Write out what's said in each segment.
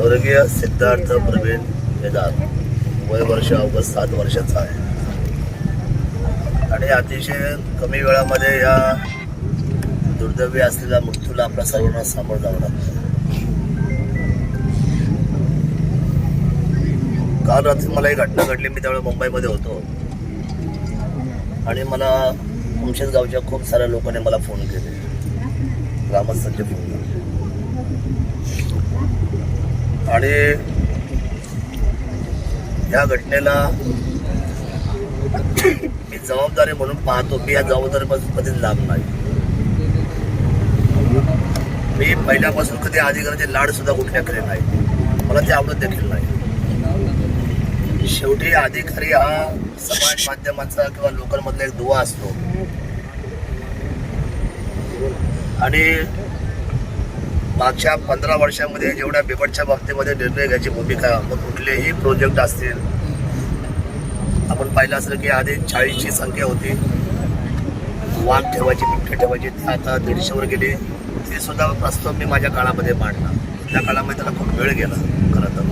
स्वर्गीय सिद्धार्थ प्रवीण केदार वय वर्ष अवघड सात वर्षाचा आहे. आणि अतिशय कमी वेळामध्ये या दुर्दैवी असलेल्या मृत्यूला आपल्या सर्वांना सामोरं जावं लागतं. काल रात्री मला एक घटना घडली मी त्यावेळेला मुंबईमध्ये होतो. आणि मला तुमच्याच गावच्या खूप साऱ्या लोकांनी मला फोन केले. ग्रामस्थांचे फोन. आणि या घटनेला मी जबाबदारी म्हणून पाहतो मी या जबाबदारीपासून कधीच लांब नाही. मी पहिल्यापासून कधी अधिकाराचे लाड सुद्धा कुठल्या केले नाही. मला ते आवडत देखील नाही. शेवटी अधिकारी हा समाज माध्यमाचा किंवा लोकांमधला एक दुवा असतो. आणि मागच्या पंधरा वर्षामध्ये जेवढ्या बिकटच्या बाबतीमध्ये निर्णय घ्यायची भूमिका मग कुठलेही प्रोजेक्ट असतील. आपण पाहिलं असलं की आधी चाळीसची संख्या होती. वाघ ठेवायची बिबटे ठेवायची ती आता दीडशेवर गेली. ते सुद्धा प्रस्ताव मी माझ्या काळामध्ये मांडला. त्या काळामध्ये त्याला खूप वेळ गेला खरं तर.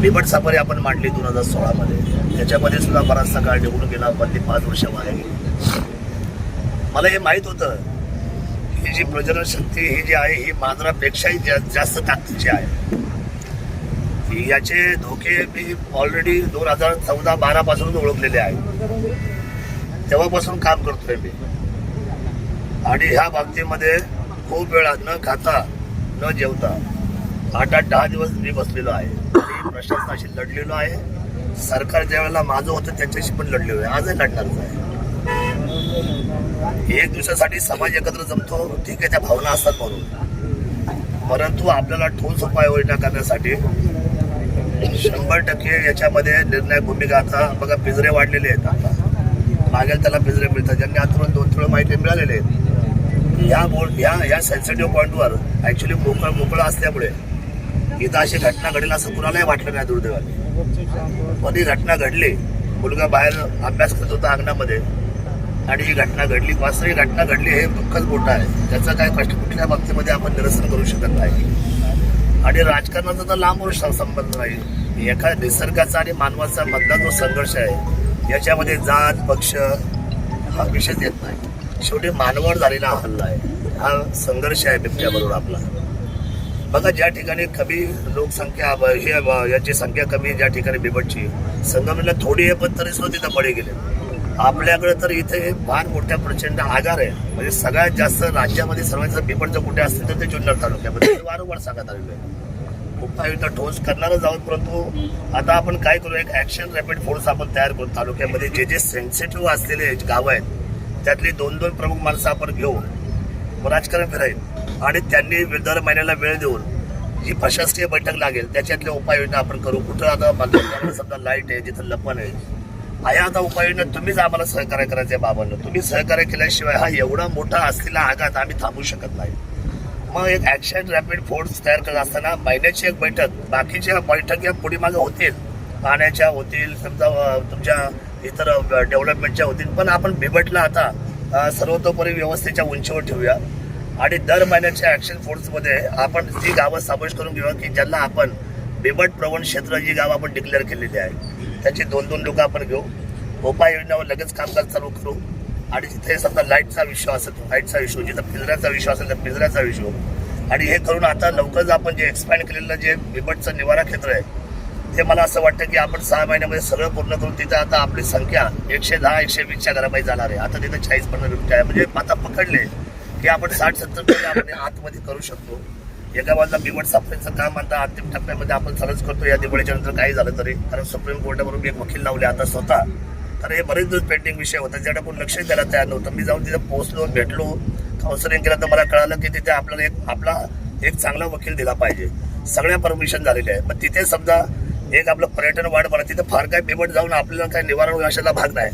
बिबट सफारी आपण मांडली दोन हजार सोळामध्ये. त्याच्यामध्ये सुद्धा बराचसा काळ निघून गेला पण ती पाच वर्ष वाया गेली. मला हे माहीत होतं. ही जी प्रजनन शक्ती ही जी आहे ही मांजरापेक्षाही जा, जास्त ताकदीची आहे. याचे धोके मी ऑलरेडी दोन हजार चौदा बारापासून ओळखलेले आहे. तेव्हापासून काम करतोय मी. आणि ह्या बाबतीमध्ये खूप वेळा न खाता न जेवता आठ आठ दहा दिवस मी बसलेलो आहे. प्रशासनाशी लढलेलो आहे. सरकार ज्या वेळेला माझं होतं त्याच्याशी पण लढलेलो आहे. आजही लढणारच आहे. एक दिवसासाठी समाज एकत्र जमतो ठीक आहे त्या भावना असतात म्हणून. परंतु आपल्याला ठोस उपाययोजना करण्यासाठी शंभर टक्के याच्यामध्ये निर्णायक भूमिका आता बघा पिंजरे वाढलेले आहेत आता. मागेल त्याला पिंजरे मिळतात. ज्यांनी आतून दोन थोडं माहिती मिळालेले आहेत. या बोर्ड या या सेन्सिटिव्ह पॉईंटवर ॲक्च्युली मोकळं मोकळं असल्यामुळे इथं अशी घटना घडेल असं कुणालाही वाटलं नाही दुर्दैवाने. पण ही घटना घडली मुलगा बाहेर अभ्यास करत होता अंगणामध्ये. आणि ही घटना घडली वास्तविक घटना घडली हे दुःखच मोठं आहे. त्याचा काय कष्ट कुठल्या बाबतीमध्ये आपण निरसन करू शकत नाही. आणि राजकारणाचा तर लांब संबंध नाही. एका निसर्गाचा आणि मानवाचा मधला जो संघर्ष आहे याच्यामध्ये जात पक्ष हा विषयच येत नाही. शेवटी मानवावर झालेला हा हल्ला आहे. हा संघर्ष आहे बिबट्याबरोबर आपला. बघा ज्या ठिकाणी कमी लोकसंख्या हे याची संख्या कमी आहे ज्या ठिकाणी बिबटची संगमनेरला थोडी आहे पण तरी सुद्धा तिथं बळी गेले. आपल्याकडे तर इथे फार मोठ्या प्रचंड आजार आहे. म्हणजे सगळ्यात जास्त राज्यामध्ये सर्वात जास्त जर कुठे असतील तर ते जुन्नर तालुक्यामध्ये. वारंवार सांगत आलेलं आहे. उपायुक्त ठोस करणारच आहोत परंतु आता आपण काय करू एक ऍक्शन रॅपिड फोर्स आपण तयार करू. तालुक्यामध्ये जे जे सेन्सिटिव्ह असलेले गावं आहेत त्यातली दोन दोन प्रमुख माणसं आपण घेऊ राजकारण फिराईल आणि त्यांनी दर महिन्याला वेळ देऊन जी प्रशासकीय बैठक लागेल त्याच्यातल्या उपाययोजना आपण करू. कुठं आता समजा लाइट आहे जिथं लपण आहे आया आता उपाययोजना तुम्हीच आम्हाला सहकार्य करायचं आहे बाबांना. तुम्ही सहकार्य केल्याशिवाय हा एवढा मोठा असलेला आघात आम्ही थांबू शकत नाही. मग एक ॲक्शन रॅपिड फोर्स तयार करत असताना महिन्याची एक बैठक बाकीच्या बैठक या पुढे मागे होतील. पाण्याच्या होतील समजा तुमच्या इतर डेव्हलपमेंटच्या होतील. पण आपण बिबटला आता सर्वतोपरी व्यवस्थेच्या उंचीवर ठेवूया. आणि दर महिन्याच्या ॲक्शन फोर्समध्ये आपण ती गावं समावेश करून घेऊया की ज्यांना आपण बिबट प्रवण क्षेत्र जी गावं आपण डिक्लेअर केलेली आहे. त्याची दोन दोन लोक आपण घेऊ. उपाययोजनावर लगेच कामकाज चालू करू. आणि जिथे समजा लाईटचा विषय असेल लाईटचा इश्यू जिथं पिंजऱ्याचा विषय असेल तर पिंजऱ्याचा इश्यू आणि हे करून आता लवकरच आपण जे एक्सपॅन्ड केलेलं जे बिबटचं निवारा क्षेत्र आहे ते मला असं वाटतं की आपण सहा महिन्यामध्ये सगळं पूर्ण करून तिथं आता आपली संख्या एकशे दहा एकशे वीसच्या घरामध्ये जाणार आहे. आता तिथं चाळीस पन्नास बिबटे आहे. म्हणजे आता पकडले की आपण साठ सत्तर टक्के आपण आतमध्ये करू शकतो. एका बाजूला बिबट काम आता अंतिम टप्प्यामध्ये आपण सरच करतो. या दिवाळीच्या नंतर काही झालं तरी. कारण सुप्रीम कोर्टावरून मी एक वकील लावले आता स्वतः. तर हे बरेच दिवस पेंडिंग विषय होता. ज्याला आपण लक्ष द्यायला तयार नव्हतं. मी जाऊन तिथे पोहोचलो भेटलो. काउन्सलिंग केलं तर मला कळालं की तिथे आपल्याला एक आपला एक चांगला वकील दिला पाहिजे. सगळ्या परमिशन झालेल्या आहे मग तिथे समजा एक आपलं पर्यटन वाढ म्हणा तिथे फार काय बिबट जाऊन आपल्याला काय निवारण अशाला भाग नाही.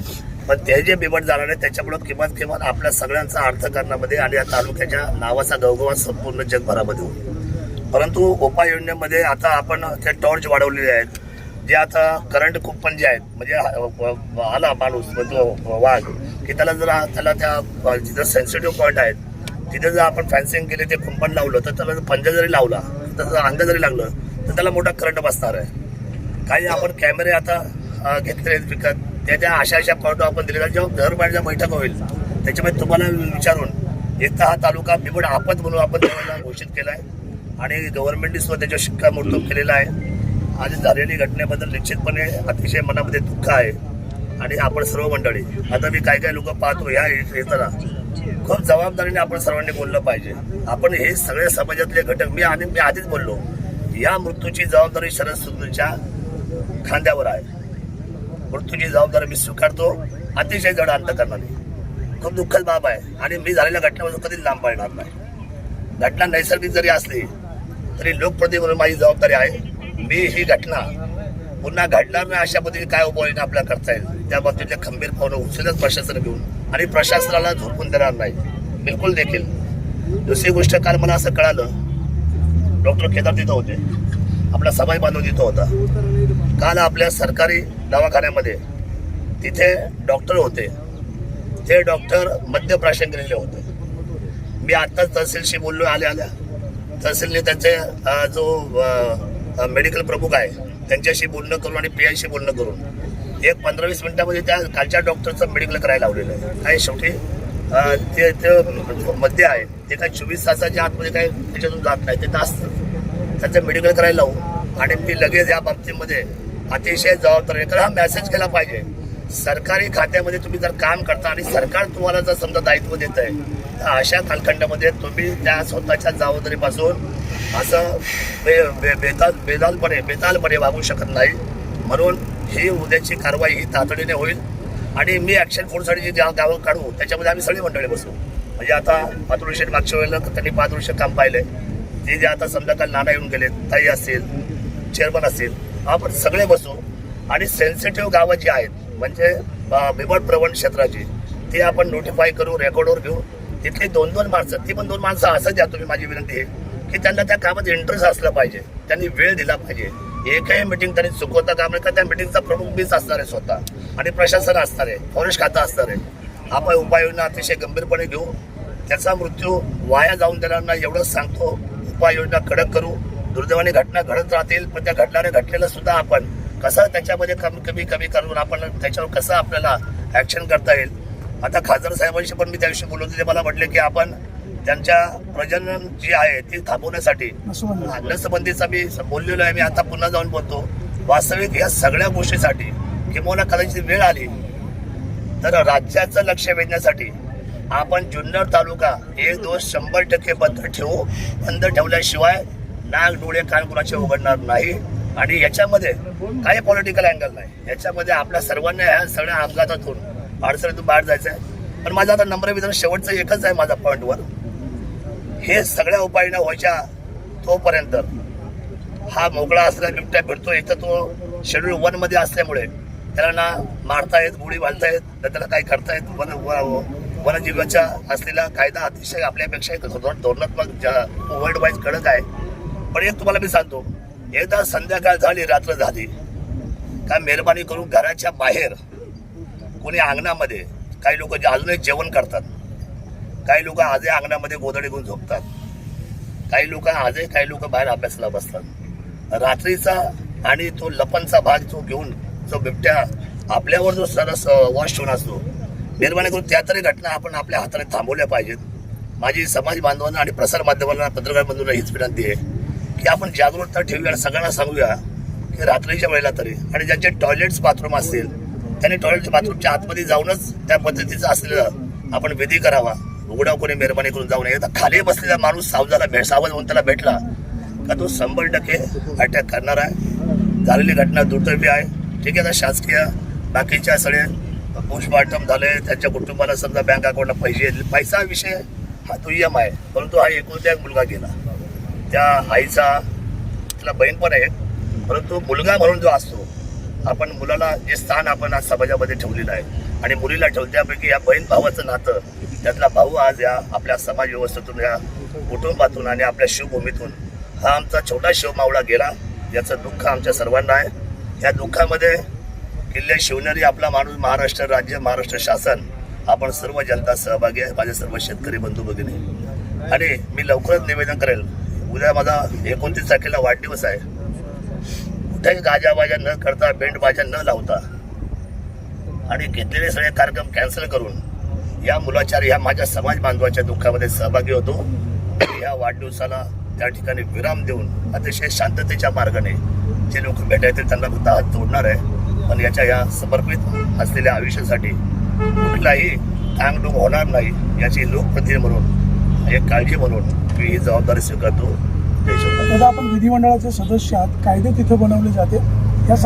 पण ते जे बिबट जाणार आहे त्याच्यामुळं किमान किमान आपल्या सगळ्यांचा अर्थकारणामध्ये आणि या तालुक्याच्या नावाचा गवगवा संपूर्ण जगभरामध्ये होईल. परंतु उपाययोजनेमध्ये आता आपण ते टॉर्च वाढवलेले आहेत. जे आता करंट कुपन जे आहेत म्हणजे आला माणूस म्हणजे तो वाघ की त्याला जर त्याला त्या जिथं सेन्सिटिव्ह पॉईंट आहेत तिथे जर आपण फॅन्सिंग केले ते कुंपण लावलं तर त्याला जर पंजा जरी लावला तर अंग जरी लागलं तर त्याला मोठा करंट बसणार आहे. काही आपण कॅमेरे आता घेतले आहेत विकत. त्या त्या अशा अशा पॉईंट आपण दिले जेव्हा घर बैठक होईल. त्याच्यामध्ये तुम्हाला विचारून एक तर हा तालुका बिबड आपत म्हणून आपण त्यावेळेला घोषित केला आहे. आणि गव्हर्नमेंटने सुद्धा त्याच्यावर शिक्कामोर्तब केलेला आहे. आज झालेली घटनेबद्दल निश्चितपणे अतिशय मनामध्ये दुःख आहे. आणि आपण सर्व मंडळी आता मी काय काय लोक पाहतो या येताना खूप जबाबदारीने आपण सर्वांनी बोललं पाहिजे. आपण हे सगळे समाजातले घटक मी आधी मी आधीच बोललो या मृत्यूची जबाबदारी शरद सुंदरच्या खांद्यावर आहे. मृत्यूची जबाबदारी मी स्वीकारतो. अतिशय जड अंतकरणाने. खूप दुःखद बाब आहे. आणि मी झालेल्या घटनेपासून कधीच लांब पडणार नाही. घटना नैसर्गिक जरी असली तरी लोकप्रती म्हणून माझी जबाबदारी आहे. मी ही घटना पुन्हा घडणार नाही अशा पद्धतीने काय उपाययोजना आपल्याला करता येईल त्या बाबतीतले खंबीर पावलं उचलच प्रशासन घेऊन आणि प्रशासनाला झोपून देणार नाही. बिलकुल देखील. दुसरी गोष्ट काल मला असं कळालं. डॉक्टर केदार तिथं होते. आपला सभाई बांधून तिथं होता. काल आपल्या सरकारी दवाखान्यामध्ये तिथे डॉक्टर होते. ते डॉक्टर मद्यप्राशन केलेले होते. मी आत्ताच तहसीलशी बोललो आल्या आल्या. तहसीलने त्यांचे जो मेडिकल प्रमुख आहे त्यांच्याशी बोलणं करून आणि पी आयशी बोलणं करून एक पंधरा वीस मिनिटामध्ये त्या कालच्या डॉक्टरचं मेडिकल करायला लावलेलं आहे. आणि शेवटी ते ते मध्य आहे ते काय चोवीस तासाच्या आतमध्ये काय त्याच्यातून जात नाही ते तर असतं. त्यांचं मेडिकल करायला लावू. आणि मी लगेच या बाबतीमध्ये अतिशय जबाबदारी कारण हा मेसेज केला पाहिजे. सरकारी खात्यामध्ये तुम्ही जर काम करता आणि सरकार तुम्हाला जर समजा दायित्व देत आहे तर अशा कालखंडामध्ये तुम्ही त्या स्वतःच्या जबाबदारीपासून असं बे बे बेताल बेदालपणे बेतालपणे वागू शकत नाही. म्हणून ही उद्याची कारवाई ही तातडीने होईल. आणि मी ॲक्शन फोर्ससाठी जी गावं काढू. त्याच्यामध्ये आम्ही सगळी मंडळी बसू. म्हणजे आता पातुळ शेठ मागच्या वेळेला त्यांनी पाच वर्ष काम आहे ते जे आता समजा काल नाना येऊन गेले ताई असतील चेअरमन असतील आपण सगळे बसू आणि सेन्सिटिव्ह गावं जी आहेत म्हणजे बिबट प्रवण क्षेत्राची ती आपण नोटिफाय करू रेकॉर्डवर घेऊ. तिथली दोन दोन माणसं ती पण दोन माणसं असं द्या तुम्ही माझी विनंती आहे की त्यांना त्या कामात इंटरेस्ट असला पाहिजे त्यांनी वेळ दिला पाहिजे. एकही मिटिंग त्यांनी चुकवता काम का त्या मिटिंगचा प्रमुख बीच असणार आहे स्वतः आणि प्रशासन असणार आहे फॉरेस्ट खातं असणार. आहे आपण उपाययोजना अतिशय गंभीरपणे घेऊ. त्याचा मृत्यू वाया जाऊन देणार एवढंच सांगतो. उपाययोजना कडक करू. दुर्दैवाने घटना घडत राहतील पण त्या घटनाने घटलेलं सुद्धा आपण कसं त्याच्यामध्ये कमी कमी कमी करून आपण त्याच्यावर कसं आपल्याला ऍक्शन करता येईल? आता खासदार साहेबांशी पण मी त्याविषयी बोलत होते. ते मला म्हटले की आपण त्यांच्या प्रजनन जी आहे ती थांबवण्यासाठी लसबंदीचा मी बोललेलो आहे. मी आता पुन्हा जाऊन बोलतो. वास्तविक या सगळ्या गोष्टीसाठी किंवा कदाचित वेळ आली तर राज्याचं लक्ष वेधण्यासाठी आपण जुन्नर तालुका एक दोष शंभर टक्के बंद ठेवू बंद ठेवल्याशिवाय नाक डोळे कान कुणाचे उघडणार नाही. आणि याच्यामध्ये काही पॉलिटिकल अँगल नाही. याच्यामध्ये आपल्या सर्वांना ह्या सगळ्या अपघातातून अडचणीतून बाहेर जायचं आहे पण माझा आता नंबर विधान शेवटचं एकच आहे माझा पॉईंटवर हे सगळ्या उपाययोजना व्हायच्या तोपर्यंत हा मोकळा असला बिबट्या फिरतो एक तर तो शेड्यूल वनमध्ये असल्यामुळे त्याला ना मारता येत गोळी घालता येत तर त्याला काही करता येत वन व- वनजीवाचा असलेला कायदा अतिशय आपल्यापेक्षा एक धोरणात्मक वर्ल्ड वाईज कडक आहे. पण एक तुम्हाला मी सांगतो. एकदा संध्याकाळ झाली रात्र झाली. का मेहरबानी करून घराच्या बाहेर कोणी अंगणामध्ये काही लोक अजूनही जेवण करतात. काही लोक आजही अंगणामध्ये गोधडी घेऊन झोपतात. काही लोक आजही काही लोक बाहेर अभ्यासाला बसतात. रात्रीचा आणि तो लपनचा भाग जो घेऊन जो बिबट्या आपल्यावर जो सरस वॉश ठेवून असतो निर्माण करून त्या तरी घटना आपण आपल्या हाताने थांबवल्या पाहिजेत. माझी समाज बांधवांना आणि प्रसार माध्यमांना पत्रकार बंधूंना हीच विनंती आहे की आपण जागरूकता ठेवूया आणि सगळ्यांना सांगूया की रात्रीच्या वेळेला तरी आणि ज्यांचे टॉयलेट्स बाथरूम असतील त्यांनी टॉयलेट बाथरूमच्या आतमध्ये जाऊनच त्या पद्धतीचं असलेलं आपण विधी करावा. उघडा कोणी मेहरबानी करून जाऊ नये. तर खाली बसलेला माणूस सावजाला भेट सावज म्हणून त्याला भेटला का तो शंभर टक्के अटॅक करणार आहे. झालेली घटना दुर्दैवी आहे. ठीक आहे आता शासकीय बाकीच्या सगळे पोस्टमॉर्टम झाले त्यांच्या कुटुंबाला समजा बँक अकाउंटला पैसे पैसा विषय हा दुय्यम आहे. परंतु हा एकुलता एक मुलगा गेला. त्या आईचा तिला बहीण पण आहे. परंतु मुलगा म्हणून जो असतो आपण मुलाला जे स्थान आपण आज समाजामध्ये ठेवलेलं आहे आणि मुलीला ठेवलं त्यापैकी या बहीण भावाचं नातं त्यातला भाऊ आज या आपल्या समाज व्यवस्थेतून या कुटुंबातून आणि आपल्या शिवभूमीतून हा आमचा छोटा शिवमावळा गेला. याचं दुःख आमच्या सर्वांना आहे. या दुःखामध्ये किल्ले शिवनेरी आपला माणूस महाराष्ट्र राज्य महाराष्ट्र शासन. आपण सर्व जनता सहभागी आहे माझे सर्व शेतकरी बंधू भगिनी. आणि मी लवकरच निवेदन करेल उद्या माझा एकोणतीस तारखेला वाढदिवस आहे. कुठेही गाजाबाजा न करता बेंडबाजा न लावता आणि घेतलेले सगळे कार्यक्रम कॅन्सल करून या मुलाच्या या माझ्या समाज बांधवाच्या दुःखामध्ये सहभागी होतो. या वाढदिवसाला त्या ठिकाणी विराम देऊन अतिशय शांततेच्या मार्गाने जे लोक भेटायचे त्यांना फक्त हात जोडणार आहे. पण याच्या या समर्पित असलेल्या आयुष्यासाठी कुठलाही टांगडूक होणार नाही याची लोकप्रतिनिधी म्हणून एक काळजी म्हणून मी ही जबाबदारी स्वीकारतो. आपण विधिमंडळाचे सदस्य आहात. कायदे तिथे बनवले जाते. या